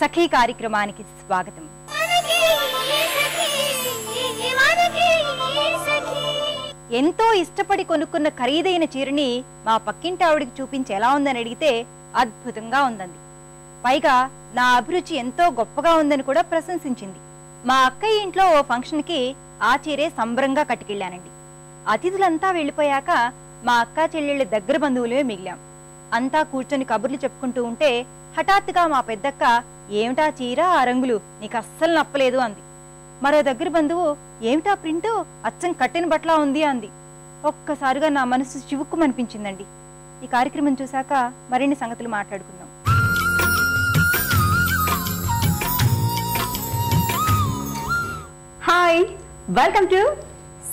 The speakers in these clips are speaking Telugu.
సఖీ కార్యక్రమానికి స్వాగతం. ఎంతో ఇష్టపడి కొనుక్కున్న ఖరీదైన చీరని మా పక్కింటి ఆవిడికి చూపించి ఎలా ఉందని అడిగితే అద్భుతంగా ఉందండి పైగా నా అభిరుచి ఎంతో గొప్పగా ఉందని కూడా ప్రశంసించింది. మా అక్కయ్య ఇంట్లో ఓ ఫంక్షన్కి ఆ చీరే సంబరంగా కట్టుకెళ్ళానండి. అతిథులంతా వెళ్ళిపోయాక మా అక్క చెల్లెళ్ళ దగ్గర బంధువులే మిగిలాం. అంతా కూర్చొని కబుర్లు చెప్పుకుంటూ ఉంటే హఠాత్తుగా మా పెద్దక్క ఏమిటా చీర? ఆ రంగులు. నీకు అస్సలు నప్పలేదు అంది. మరో దగ్గర బంధువు ఏమిటా ప్రింటు? అచ్చం కట్టిన బట్లా ఉంది అంది. ఒక్కసారిగా నా మనసు చివుక్కుమనిపించిందండి. ఈ కార్యక్రమం చూశాక మరిన్ని సంగతులు మాట్లాడుకుందాం. Hi welcome to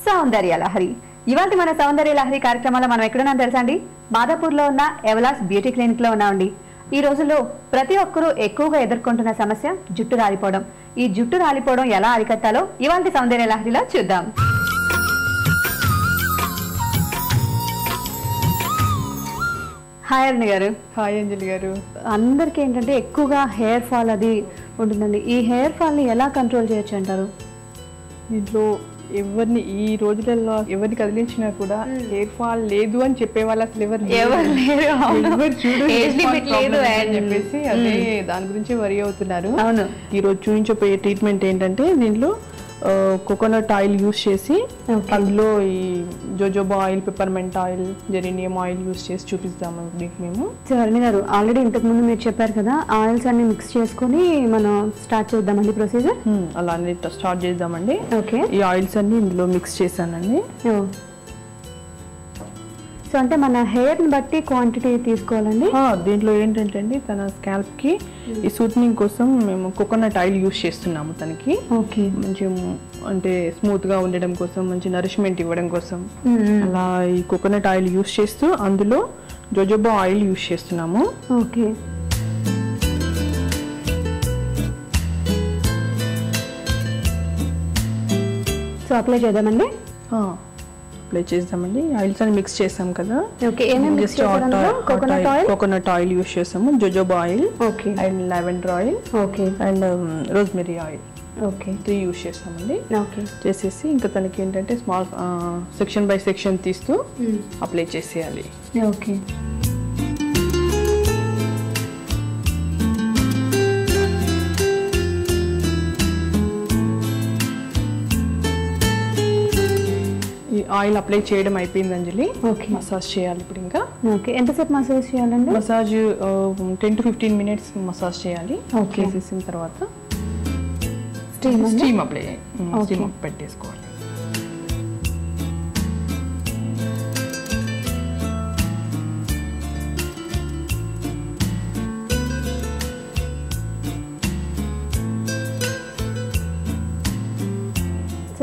Soundarya Lahari. ఇవాళ మన సౌందర్య లహరి కార్యక్రమంలో మనం ఎక్కడున్నాం తెలుసా అండి? మాదాపూర్లో ఉన్న ఎవలాస్ బ్యూటీ క్లినిక్లో ఉన్నామండి. ఈ రోజుల్లో ప్రతి ఒక్కరూ ఎక్కువగా ఎదుర్కొంటున్న సమస్య జుట్టు రాలిపోవడం. ఈ జుట్టు రాలిపోవడం ఎలా అరికట్టాలో ఇవాళ సౌందర్య లహరిలో చూద్దాం. హాయ్ అరుణ్ గారు. హాయ్ అంజలి గారు. అందరికీ ఏంటంటే ఎక్కువగా హెయిర్ ఫాల్ అది ఉంటుందండి. ఈ హెయిర్ ఫాల్ని ఎలా కంట్రోల్ చేయొచ్చు అంటారు? దీంట్లో ఎవరిని ఈ రోజులలో ఎవరిని కదిలించినా కూడా హెయిర్ ఫాల్ లేదు అని చెప్పే వాళ్ళు అసలు ఎవరు చూడు లేదు అని చెప్పేసి అదే దాని గురించి వరి అవుతున్నారు. అవును. ఈ రోజు చూపించబోయే ట్రీట్మెంట్ ఏంటంటే దీంట్లో కోకోనట్ ఆయిల్ యూస్ చేసి. అందులో ఈ jojoba oil peppermint oil geranium oil use చేసి చూపిస్తాము మీకు మేము. సో అరుణి గారు ఆల్రెడీ ఇంతకు ముందు మీరు చెప్పారు కదా ఆయిల్స్ అన్ని మిక్స్ చేసుకొని మనం స్టార్ట్ చేద్దామండి ప్రొసీజర్ అలా అన్ని స్టార్ట్ చేద్దామండి. ఓకే ఈ ఆయిల్స్ అన్ని ఇందులో మిక్స్ చేశానండి. సో అంటే మన హెయిర్ని బట్టి క్వాంటిటీ తీసుకోవాలండి. దీంట్లో ఏంటంటే అండి తన స్కాల్ప్కి ఈ సూట్నింగ్ కోసం మేము కోకోనట్ ఆయిల్ యూస్ చేస్తున్నాము తనకి. ఓకే. మంచి అంటే స్మూత్గా ఉండడం కోసం మంచి నరిష్మెంట్ ఇవ్వడం కోసం. అలా ఈ కోకోనట్ ఆయిల్ యూస్ చేస్తూ అందులో జోజోబా ఆయిల్ యూస్ చేస్తున్నాము. ఓకే. సో అప్లై చేద్దామండి? అప్లై చేద్దామండి. ఆయిల్స్ అని మిక్స్ చేసాం కదా. Just coconut oil coconut oil use చేసాము. Jojoba oil okay. And lavender oil okay. And rosemary oil okay. Three use చేస్తామండి ఓకే. చేసేసి ఇంకా తనకి ఏంటంటే స్మాల్ సెక్షన్ బై సెక్షన్ తీస్తూ అప్లై చేసేయాలి. ఓకే. ఆయిల్ అప్లై చేయడం అయిపోయింది అంజలి. ఓకే. మసాజ్ చేయాలి ఇప్పుడు ఇంకా. ఓకే. ఎంతసేపు మసాజ్ చేయాలండి? Massage ten to fifteen minutes massage చేయాలి. చేసేసిన తర్వాత స్టీమ్ అప్లై. స్టీమ్ పెట్టేసుకోవాలి.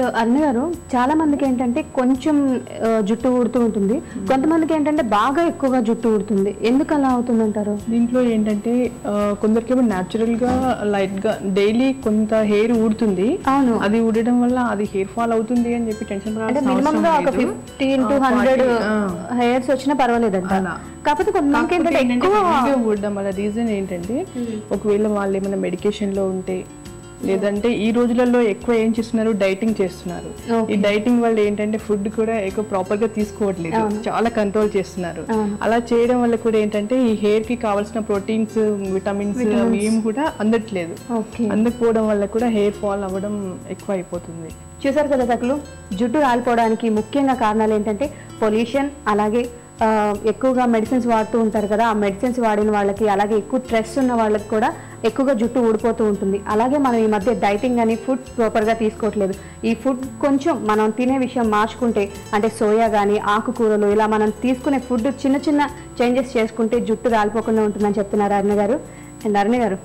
సో అన్న గారు చాలా మందికి ఏంటంటే కొంచెం జుట్టు ఊడుతూ ఉంటుంది. కొంతమందికి ఏంటంటే బాగా ఎక్కువగా జుట్టు ఊడుతుంది. ఎందుకు అలా అవుతుందంటారు? దీంట్లో ఏంటంటే ఆ, కొందరికేమో న్యాచురల్గా లైట్గా డైలీ కొంత హెయిర్ ఊడుతుంది. అవును. అది ఊడడం వల్ల అది హెయిర్ ఫాల్ అవుతుంది అని చెప్పి టెన్షన్ అంటే మినిమం గా ఒక ఫిఫ్టీన్ టు హండ్రెడ్ హెయిర్స్ వచ్చినా పర్వాలేదంట. అలా. కాకపోతే కొంతమందికి ఏంటంటే ఎక్కువ ఊడడం వల్ల రీజన్ ఏంటంటే ఒకవేళ వాళ్ళు ఏమైనా మెడికేషన్లో ఉంటే లేదంటే ఈ రోజులలో ఎక్కువ ఏం చేస్తున్నారు? డైటింగ్ చేస్తున్నారు. ఈ డైటింగ్ వల్ల ఏంటంటే ఫుడ్ కూడా ఎక్కువ ప్రాపర్గా తీసుకోవట్లేదు. చాలా కంట్రోల్ చేస్తున్నారు. అలా చేయడం వల్ల కూడా ఏంటంటే ఈ హెయిర్కి కావాల్సిన ప్రోటీన్స్ విటమిన్స్ ఏం కూడా అందట్లేదు. అందకపోవడం వల్ల కూడా హెయిర్ ఫాల్ అవ్వడం ఎక్కువ అయిపోతుంది చూసారు కదా సకలు జుట్టు రాలిపోవడానికి ముఖ్యంగా కారణాలు ఏంటంటే పొల్యూషన్ అలాగే ఎక్కువగా మెడిసిన్స్ వాడుతూ ఉంటారు కదా ఆ మెడిసిన్స్ వాడిన వాళ్ళకి అలాగే ఎక్కువ స్ట్రెస్ ఉన్న వాళ్ళకి కూడా ఎక్కువగా జుట్టు ఊడిపోతూ ఉంటుంది. అలాగే మనం ఈ మధ్య డైటింగ్ అని ఫుడ్ ప్రాపర్గా తీసుకోవట్లేదు. ఈ ఫుడ్ కొంచెం మనం తినే విషయం మార్చుకుంటే అంటే సోయా కానీ ఆకుకూరలు ఇలా మనం తీసుకునే ఫుడ్ చిన్న చిన్న చేంజెస్ చేసుకుంటే జుట్టు రాలిపోకుండా ఉంటుందని చెప్తున్నారు అరుణ గారు. And Aruna garu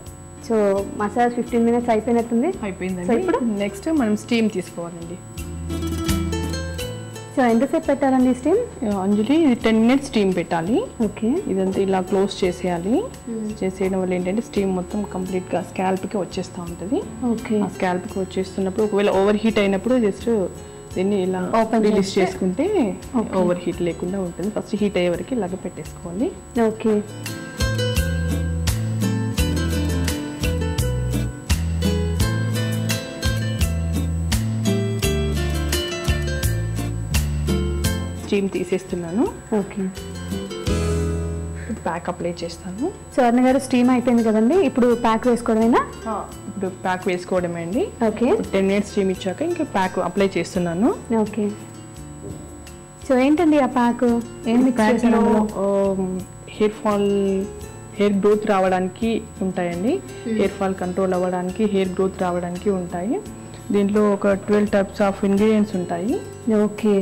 so massage fifteen minutes అయిపోయినట్టుంది. సో అయిపోయిందండి ఇప్పుడు నెక్స్ట్ మనం స్టీమ్ తీసుకోవాలండి. సో ఎంతసేపు పెట్టారండి స్టీమ్? అంజలి ఇది టెన్ మినిట్స్ స్టీమ్ పెట్టాలి. ఓకే. ఇదంతా ఇలా క్లోజ్ చేసేయాలి. చేసేయడం వల్ల ఏంటంటే స్టీమ్ మొత్తం కంప్లీట్గా స్కాల్ప్కి వచ్చేస్తూ ఉంటుంది. ఓకే. ఆ స్కాల్ప్కి వచ్చేస్తున్నప్పుడు ఒకవేళ ఓవర్ హీట్ అయినప్పుడు జస్ట్ దీన్ని ఇలా రిలీజ్ చేసుకుంటే ఓవర్ హీట్ లేకుండా ఉంటుంది. ఫస్ట్ హీట్ అయ్యే వరకు ఇలాగ పెట్టేసుకోవాలి. ఓకే. స్టీమ్ తీసేస్తున్నాను. ఓకే. ప్యాక్ అప్లై చేస్తాను. సో అరుణ గారు స్టీమ్ అయిపోయింది కదండి ఇప్పుడు ప్యాక్ వేసుకోవడమేనా? ఇప్పుడు ప్యాక్ వేసుకోవడమే అండి. ఓకే. టెన్ మినిట్స్ స్టీమ్ ఇచ్చాక ఇంకా ప్యాక్ అప్లై చేస్తున్నాను. ఓకే. సో ఏంటండి ఆ ప్యాక్ ఏం మిక్స్ ప్యాక్లో చేశారు హెయిర్ ఫాల్ హెయిర్ గ్రోత్ రావడానికి ఉంటాయండి. హెయిర్ ఫాల్ కంట్రోల్ అవ్వడానికి హెయిర్ గ్రోత్ రావడానికి ఉంటాయి. దీంట్లో ఒక ట్వెల్వ్ టైప్స్ ఆఫ్ ఇంగ్రీడియంట్స్ ఉంటాయి. ఓకే.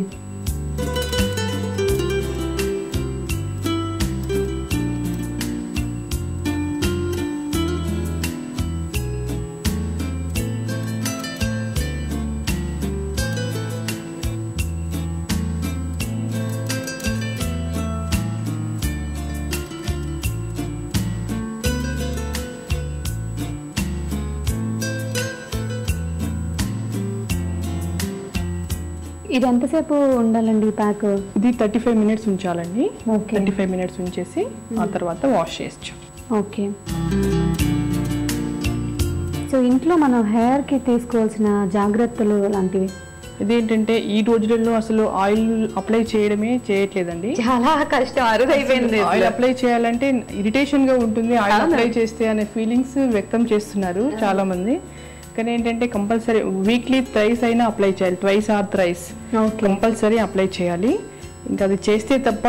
ఇది ఎంతసేపు ఉండాలండి ప్యాక్? ఇది థర్టీ ఫైవ్ మినిట్స్ ఉంచాలండి. థర్టీ ఫైవ్ మినిట్స్ ఉంచేసి ఆ తర్వాత వాష్ చేయొచ్చు. ఓకే. సో ఇంట్లో మనం హెయిర్కి తీసుకోవాల్సిన జాగ్రత్తలు లాంటివి ఇదేంటంటే ఈ రోజులలో అసలు ఆయిల్ అప్లై చేయడమే చేయట్లేదండి. చాలా కష్టం అరుదైపోయింది. ఆయిల్ అప్లై చేయాలంటే ఇరిటేషన్గా ఉంటుంది. ఆయిల్ అప్లై చేస్తే అనే ఫీలింగ్స్ వ్యక్తం చేస్తున్నారు చాలా మంది కానీ ఏంటంటే కంపల్సరీ వీక్లీ థ్రైస్ అయినా అప్లై చేయాలి. Twice or thrice compulsory apply చేయాలి. ఇంకా అది చేస్తే తప్ప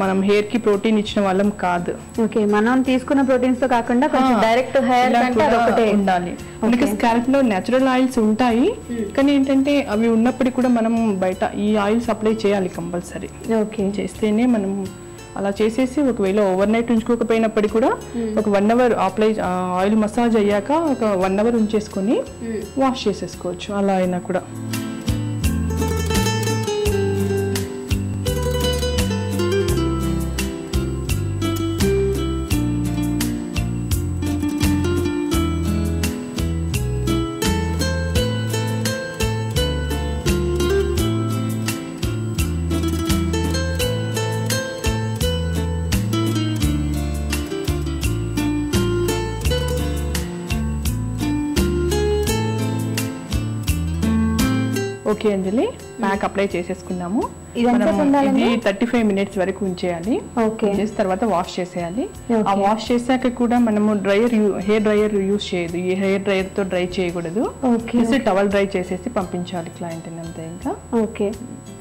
మనం హెయిర్కి ప్రోటీన్ ఇచ్చిన వాళ్ళం కాదు. ఓకే మనం తీసుకున్న ప్రోటీన్స్తో కాకుండా కొంచెం డైరెక్ట్ హెయిర్ ఉండాలి. మనకి స్కాల్ప్లో నేచురల్ ఆయిల్స్ ఉంటాయి. కానీ ఏంటంటే అవి ఉన్నప్పటికీ కూడా మనం బయట ఈ ఆయిల్స్ అప్లై చేయాలి కంపల్సరీ ఓకే చేస్తేనే మనం అలా చేసేసి ఒకవేళ ఓవర్ నైట్ ఉంచుకోకపోయినప్పటికీ కూడా ఒక one hour apply oil massage అయ్యాక ఒక వన్ అవర్ ఉంచేసుకొని వాష్ చేసేసుకోవచ్చు. అలా అయినా కూడా. ఓకే అంజలి ప్యాక్ అప్లై చేసేసుకున్నాము. ఇది థర్టీ ఫైవ్ మినిట్స్ వరకు ఉంచేయాలి. చేసిన తర్వాత వాష్ చేసేయాలి. ఆ వాష్ చేశాక కూడా మనము డ్రైయర్ హెయిర్ డ్రైయర్ యూస్ చేయదు. ఈ హెయిర్ డ్రైయర్తో డ్రై చేయకూడదు. జస్ట్ టవల్ డ్రై చేసేసి పంపించాలి క్లయింట్ అంతే ఇంకా. ఓకే.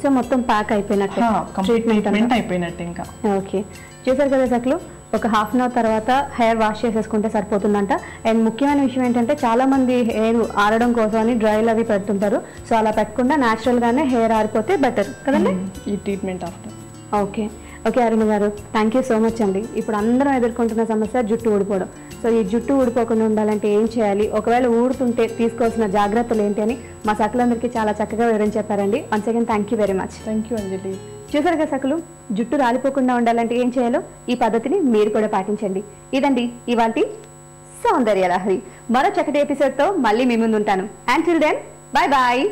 సో మొత్తం ప్యాక్ అయిపోయినట్టు. ట్రీట్మెంట్ అయిపోయినట్టు ఇంకా. ఓకే. చూసారు కదా సక్లు? ఒక హాఫ్ అన్ అవర్ తర్వాత హెయిర్ వాష్ చేసేసుకుంటే సరిపోతుందంట. అండ్ ముఖ్యమైన విషయం ఏంటంటే చాలా మంది హెయిర్ ఆరడం కోసం అని డ్రైలు అవి పెడుతుంటారు. సో అలా పెట్టకుండా natural గానే హెయిర్ ఆరిపోతే బెటర్ కదండి? ఈ treatment after okay okay Aruna garu thank you so much అండి. ఇప్పుడు అందరం ఎదుర్కొంటున్న సమస్య జుట్టు ఊడిపోవడం. సో ఈ జుట్టు ఊడిపోకుండా ఉండాలంటే ఏం చేయాలి? ఒకవేళ ఊడుతుంటే తీసుకోవాల్సిన జాగ్రత్తలు ఏంటి అని మా సకలందరికీ చాలా చక్కగా వివరించి చెప్పారండి. Once again thank you very much thank you Anjali చూసారు కదా సకులు జుట్టు రాలిపోకుండా ఉండాలంటే ఏం చేయాలో ఈ పద్ధతిని మీరు కూడా పాటించండి. ఇదండి ఇవాంటి సౌందర్య లహరి. మరో చక్కటి ఎపిసోడ్తో మళ్ళీ మీ ముందు ఉంటాను and till then bye bye